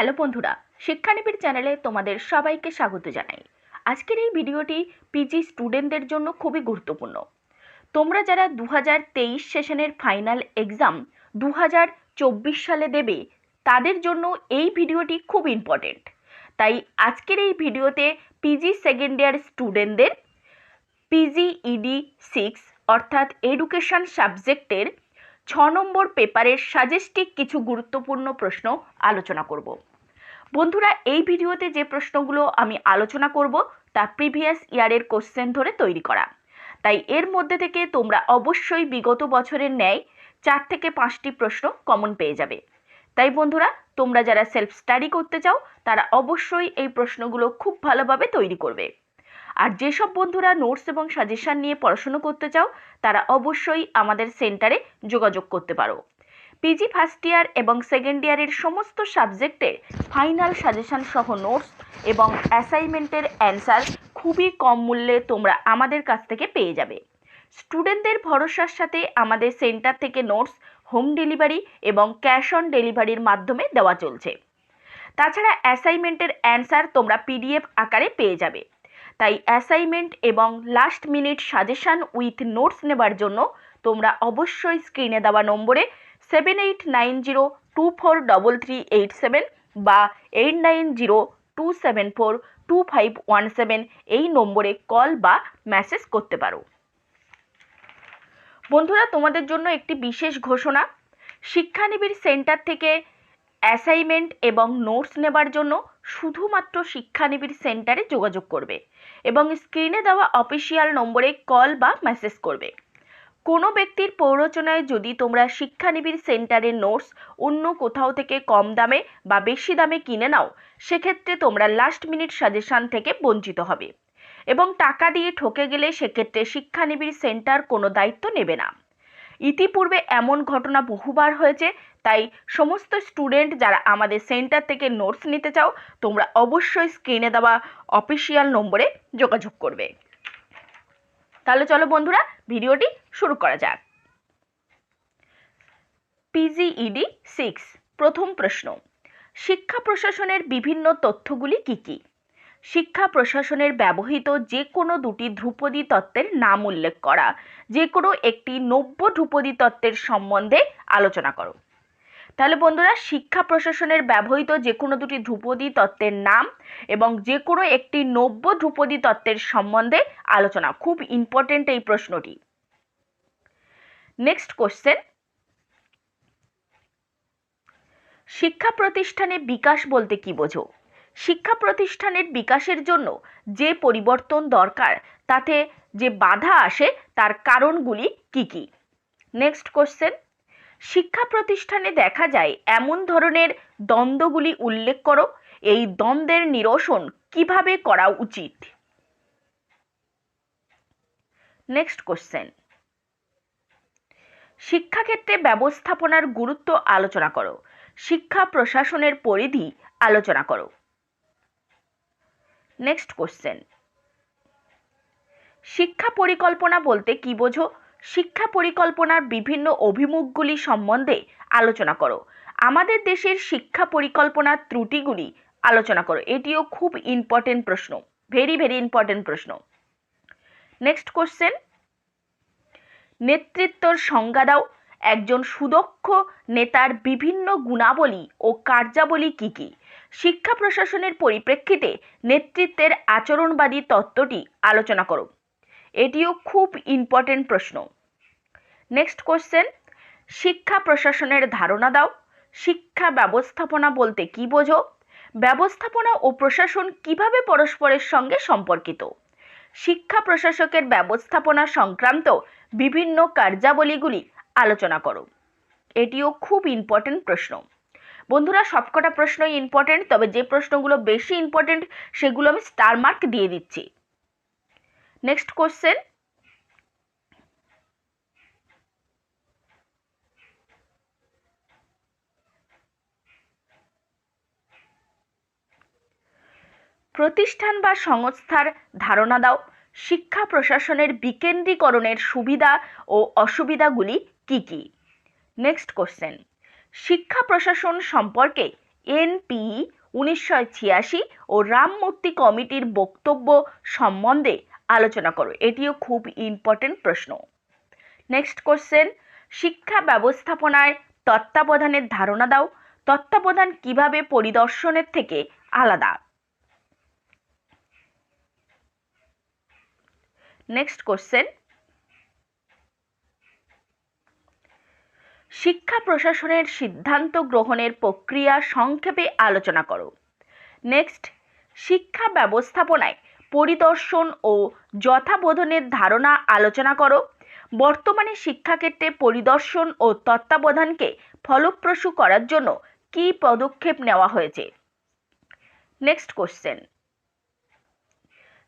Hello বন্ধুরা শিক্ষানীবির চ্যানেলে তোমাদের সবাইকে স্বাগত জানাই। আজকের এই ভিডিওটি পিজি স্টুডেন্টদের জন্য খুবই গুরুত্বপূর্ণ। তোমরা যারা দু হাজার তেইশ সেশনের ফাইনাল এক্সাম দু হাজার চব্বিশ সালে দেবে, তাদের জন্য এই ভিডিওটি খুব ইম্পর্টেন্ট তাই আজকের এই ভিডিওতে পিজি সেকেন্ড ইয়ার স্টুডেন্টদের পিজি ইডি সিক্স অর্থাৎ এডুকেশন সাবজেক্টের ছ নম্বর পেপারের সাজেস্টিক কিছু গুরুত্বপূর্ণ প্রশ্ন আলোচনা করব। বন্ধুরা, এই ভিডিওতে যে প্রশ্নগুলো আমি আলোচনা করব, তা প্রিভিয়াস ইয়ারের কোশ্চেন ধরে তৈরি করা। তাই এর মধ্যে থেকে তোমরা অবশ্যই বিগত বছরের ন্যায় চার থেকে পাঁচটি প্রশ্ন কমন পেয়ে যাবে। তাই বন্ধুরা, তোমরা যারা সেলফ স্টাডি করতে চাও, তারা অবশ্যই এই প্রশ্নগুলো খুব ভালোভাবে তৈরি করবে। আর যেসব বন্ধুরা নোটস এবং সাজেশন নিয়ে পড়াশুনো করতে চাও, তারা অবশ্যই আমাদের সেন্টারে যোগাযোগ করতে পারো। পিজি ফার্স্ট ইয়ার এবং সেকেন্ড ইয়ারের সমস্ত সাবজেক্টের ফাইনাল সাজেশন সহ নোটস এবং অ্যাসাইনমেন্টের অ্যান্সার খুবই কম মূল্যে তোমরা আমাদের কাছ থেকে পেয়ে যাবে। স্টুডেন্টদের ভরসার সাথে আমাদের সেন্টার থেকে নোটস হোম ডেলিভারি এবং ক্যাশ অন ডেলিভারির মাধ্যমে দেওয়া চলছে। তাছাড়া অ্যাসাইনমেন্টের অ্যান্সার তোমরা পিডিএফ আকারে পেয়ে যাবে। তাই অ্যাসাইনমেন্ট এবং last minute suggestion with notes নেবার জন্য তোমরা অবশ্যই স্ক্রিনে দেওয়া নম্বরে seven eight nine zero two four double three eight seven বা eight nine zero two seven four two five one seven এই নম্বরে কল বা মেসেজ করতে পারো। বন্ধুরা, তোমাদের জন্য একটি বিশেষ ঘোষণা। শিক্ষানিবিড় সেন্টার থেকে অ্যাসাইনমেন্ট এবং নোটস নেবার জন্য শুধুমাত্র শিক্ষানিবিড় সেন্টারে যোগাযোগ করবে এবং স্ক্রিনে দেওয়া অফিসিয়াল নম্বরে কল বা মেসেজ করবে। কোনো ব্যক্তির প্ররোচনায় যদি তোমরা শিক্ষানিবিড় সেন্টারের নোটস অন্য কোথাও থেকে কম দামে বা বেশি দামে কিনে নাও, সেক্ষেত্রে তোমরা লাস্ট মিনিট সাজেশান থেকে বঞ্চিত হবে এবং টাকা দিয়ে ঠকে গেলে সেক্ষেত্রে শিক্ষানিবিড় সেন্টার কোনো দায়িত্ব নেবে না। ইতিপূর্বে এমন ঘটনা বহুবার হয়েছে তাই সমস্ত স্টুডেন্ট যারা আমাদের সেন্টার থেকে নোটস নিতে চাও, তোমরা অবশ্যই স্ক্রিনে দেওয়া অফিসিয়াল নম্বরে যোগাযোগ করবে। তাহলে চলো বন্ধুরা, ভিডিওটি শুরু করা যাক। পিজিইডি সিক্স প্রথম প্রশ্ন। শিক্ষা প্রশাসনের বিভিন্ন তথ্যগুলি কি কি? শিক্ষা প্রশাসনের ব্যবহৃত যে কোনো দুটি ধ্রুপদী তত্ত্বের নাম উল্লেখ করা। যে কোনো একটি নব্য ধ্রুপদী তত্ত্বের সম্বন্ধে আলোচনা করো। তাহলে বন্ধুরা, শিক্ষা প্রশাসনের ব্যবহৃত যে কোনো দুটি ধ্রুপদী তত্ত্বের নাম এবং যে কোনো একটি নব্য ধ্রুপদী তত্ত্বের সম্বন্ধে আলোচনা। খুব ইম্পর্টেন্ট এই প্রশ্নটি। নেক্সট কোশ্চেন শিক্ষা প্রতিষ্ঠানে বিকাশ বলতে কি বোঝো? শিক্ষা প্রতিষ্ঠানের বিকাশের জন্য যে পরিবর্তন দরকার, তাতে যে বাধা আসে, তার কারণগুলি কি কি? নেক্সট কোশ্চেন শিক্ষা প্রতিষ্ঠানে দেখা যায় এমন ধরনের দ্বন্দ্বগুলি উল্লেখ করো। এই দ্বন্দ্বের নিরসন কীভাবে করা উচিত? নেক্সট কোশ্চেন শিক্ষাক্ষেত্রে ব্যবস্থাপনার গুরুত্ব আলোচনা করো। শিক্ষা প্রশাসনের পরিধি আলোচনা করো। নেক্সট কোশ্চেন শিক্ষা পরিকল্পনা বলতে কি বোঝো? শিক্ষা পরিকল্পনার বিভিন্ন অভিমুখগুলি সম্বন্ধে আলোচনা করো। আমাদের দেশের শিক্ষা পরিকল্পনার ত্রুটিগুলি আলোচনা করো। এটিও খুব ইম্পর্টেন্ট প্রশ্ন ভেরি ভেরি ইম্পর্টেন্ট প্রশ্ন। নেক্সট কোশ্চেন নেতৃত্বর সংজ্ঞা দাও। একজন সুদক্ষ নেতার বিভিন্ন গুণাবলী ও কার্যাবলী কী কী? শিক্ষা প্রশাসনের পরিপ্রেক্ষিতে নেতৃত্বের আচরণবাদী তত্ত্বটি আলোচনা করো। এটিও খুব ইম্পর্টেন্ট প্রশ্ন। নেক্সট কোশ্চেন শিক্ষা প্রশাসনের ধারণা দাও। শিক্ষা ব্যবস্থাপনা বলতে কি বোঝো? ব্যবস্থাপনা ও প্রশাসন কীভাবে পরস্পরের সঙ্গে সম্পর্কিত? শিক্ষা প্রশাসকের ব্যবস্থাপনা সংক্রান্ত বিভিন্ন কার্যাবলীগুলি আলোচনা করো। এটিও খুব ইম্পর্টেন্ট প্রশ্ন। বন্ধুরা, সবকটা প্রশ্নই ইম্পর্টেন্ট তবে যে প্রশ্নগুলো বেশি ইম্পর্টেন্ট সেগুলো আমি স্টার মার্ক দিয়ে দিচ্ছি। নেক্সট কোশ্চেন প্রতিষ্ঠান বা সংস্থার ধারণা দাও। শিক্ষা প্রশাসনের বিকেন্দ্রীকরণের সুবিধা ও অসুবিধাগুলি কি কি? নেক্সট কোশ্চেন শিক্ষা প্রশাসন সম্পর্কে এনপি উনিশশো ছিয়াশি ও রামমূর্তি কমিটির বক্তব্য সম্বন্ধে আলোচনা করো। এটিও খুব ইম্পর্টেন্ট প্রশ্ন। নেক্সট কোশ্চেন শিক্ষা ব্যবস্থাপনায় তত্ত্বাবধানের ধারণা দাও। তত্ত্বাবধান কীভাবে পরিদর্শনের থেকে আলাদা? নেক্সট কোশ্চেন শিক্ষা প্রশাসনের সিদ্ধান্ত গ্রহণের প্রক্রিয়া সংক্ষেপে আলোচনা করো। নেক্সট শিক্ষা ব্যবস্থাপনায় পরিদর্শন ও যথাবোধনের ধারণা আলোচনা করো। বর্তমানে শিক্ষাক্ষেত্রে পরিদর্শন ও তত্ত্বাবধানকে ফলপ্রসূ করার জন্য কী পদক্ষেপ নেওয়া হয়েছে? নেক্সট কোশ্চেন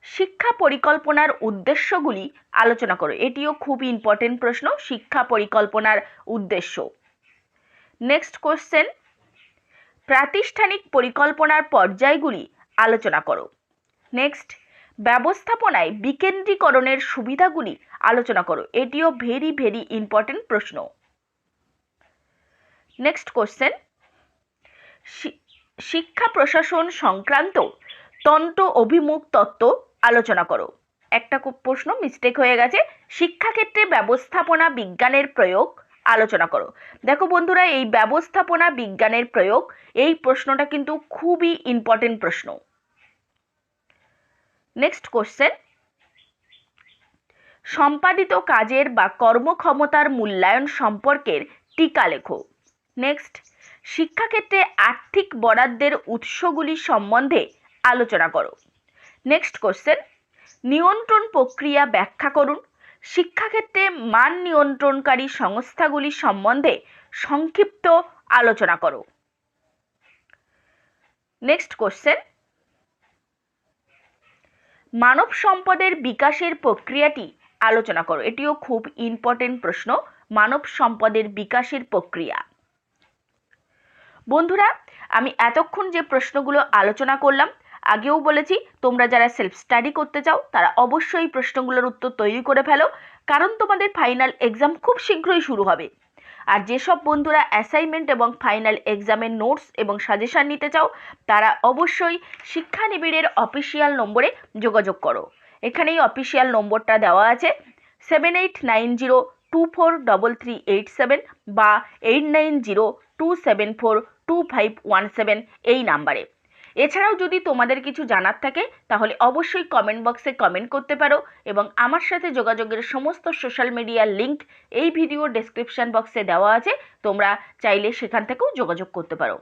শিক্ষা পরিকল্পনার উদ্দেশ্যগুলি আলোচনা করো। এটিও খুব ইম্পর্টেন্ট প্রশ্ন, শিক্ষা পরিকল্পনার উদ্দেশ্য। নেক্সট কোশ্চেন প্রাতিষ্ঠানিক পরিকল্পনার পর্যায়গুলি আলোচনা করো। নেক্সট ব্যবস্থাপনায় বিকেন্দ্রীকরণের সুবিধাগুলি আলোচনা করো। এটিও ভেরি ভেরি ইম্পর্টেন্ট প্রশ্ন। নেক্সট কোশ্চেন শিক্ষা প্রশাসন সংক্রান্ত তন্ত্র অভিমুখ তত্ত্ব আলোচনা করো। একটা প্রশ্ন মিস্টেক হয়ে গেছে। শিক্ষাক্ষেত্রে ব্যবস্থাপনা বিজ্ঞানের প্রয়োগ আলোচনা করো। দেখো বন্ধুরা, এই ব্যবস্থাপনা বিজ্ঞানের প্রয়োগ, এই প্রশ্নটা কিন্তু খুবই ইম্পর্টেন্ট প্রশ্ন। নেক্সট কোশ্চেন সম্পাদিত কাজের বা কর্মক্ষমতার মূল্যায়ন সম্পর্কের টিকা লেখো। নেক্সট শিক্ষাক্ষেত্রে আর্থিক বরাদ্দের উৎসগুলি সম্বন্ধে আলোচনা করো। নেক্সট কোশ্চেন নিয়ন্ত্রণ প্রক্রিয়া ব্যাখ্যা করুন। শিক্ষাক্ষেত্রে মান নিয়ন্ত্রণকারী সংস্থাগুলি সম্বন্ধে সংক্ষিপ্ত আলোচনা করো। নেক্সট কোশ্চেন মানব সম্পদের বিকাশের প্রক্রিয়াটি আলোচনা করো। এটিও খুব ইম্পর্টেন্ট প্রশ্ন মানব সম্পদের বিকাশের প্রক্রিয়া। বন্ধুরা, আমি এতক্ষণ যে প্রশ্নগুলো আলোচনা করলাম, আগেও বলেছি, তোমরা যারা সেলফ স্টাডি করতে চাও, তারা অবশ্যই প্রশ্নগুলোর উত্তর তৈরি করে ফেলো, কারণ তোমাদের ফাইনাল এক্সাম খুব শীঘ্রই শুরু হবে। আর যেসব বন্ধুরা অ্যাসাইনমেন্ট এবং ফাইনাল এক্সামের নোটস এবং সাজেশান নিতে চাও, তারা অবশ্যই শিক্ষা নিবিড়ের অফিসিয়াল নম্বরে যোগাযোগ করো। এখানেই অফিসিয়াল নম্বরটা দেওয়া আছে seven eight nine zero two four double three eight seven বা eight nine zero two seven four two five one seven এই নাম্বারে। এছাড়াও যদি তোমাদের কিছু জানার থাকে, তাহলে অবশ্যই কমেন্ট বক্সে কমেন্ট করতে পারো এবং আমার সাথে যোগাযোগের সমস্ত সোশ্যাল মিডিয়ার লিঙ্ক এই ভিডিও ডেসক্রিপশান বক্সে দেওয়া আছে। তোমরা চাইলে সেখান থেকেও যোগাযোগ করতে পারো।